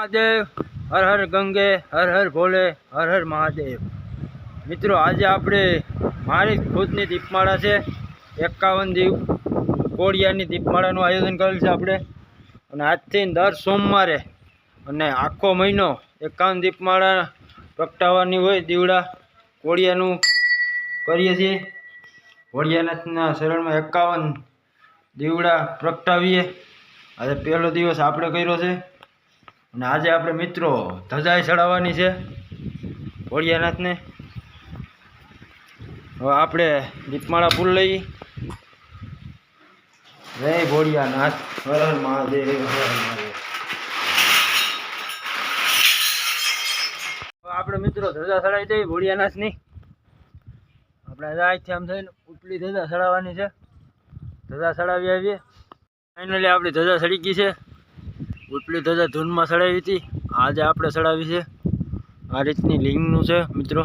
મહાદેવ, હર હર ગંગે, હર હર ભોલે, હર હર મહાદેવ. મિત્રો, આજે આપણે મારી ખુદની દીપમાળા છે. એકાવન દીપ કોળિયાની દીપમાળાનું આયોજન કરેલ છે આપણે. અને આજથી દર સોમવારે અને આખો મહિનો એકાવન દીપમાળા પ્રગટાવવાની હોય દીવડા કોળિયાનું કરીએ છીએ. કોળિયાનાથના શરણમાં એકાવન દીવડા પ્રગટાવીએ. આજે પહેલો દિવસ આપણે કર્યો છે. અને આજે આપણે મિત્રો ધજાઈ ચડાવવાની છે ભોળિયાનાથને. હવે આપણે દીપમાળા ફૂલ લઈ. જય ભોળિયાનાથ, હર હર મહાદેવ, હર આપણે મિત્રો ધજા ચડાવી દઈએ ભોળિયાનાથની. આપણે અહીંથી આમ થઈને ઉપલી ધજા ચડાવવાની છે. ધજા ચડાવી આવીએ. ફાઇનલી આપણી ધજા ચડી ગઈ છે. ઉપલી ધજા ધૂનમાં ચડાવી હતી. આજે આપણે ચડાવી છે. આ રીતની લિંગનું છે, મિત્રો.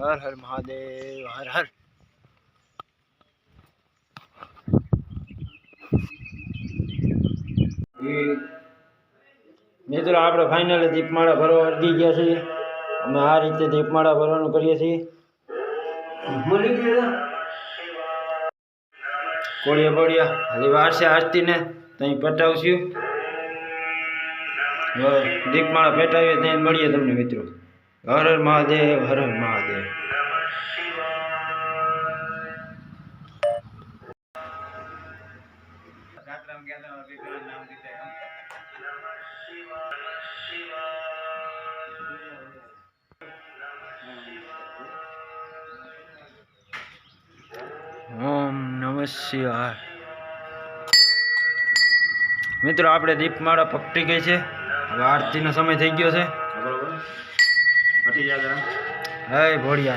હર હર મહાદેવ, હર હર. મિત્રો, આપણે ફાઇનલી દીપમાળા ભરવા અડગી ગયા છીએ. અમે આ રીતે દીપમાળા ભરવાનું કરીએ છીએ. કોળિયા બોળિયા. હજી વાર છે આરતીને ત્યાં પટાવશું. દીપમાળા પેટાવીએ ત્યાં મળીએ તમને મિત્રો. હર હર મહાદેવ, હર હર મહાદેવ. ઓમ નમઃ શિવાય મિત્રો આપણે દીપમાળા પકટી ગઈ છે. હવે આરતીનો સમય થઈ ગયો છે. હે ભોળિયા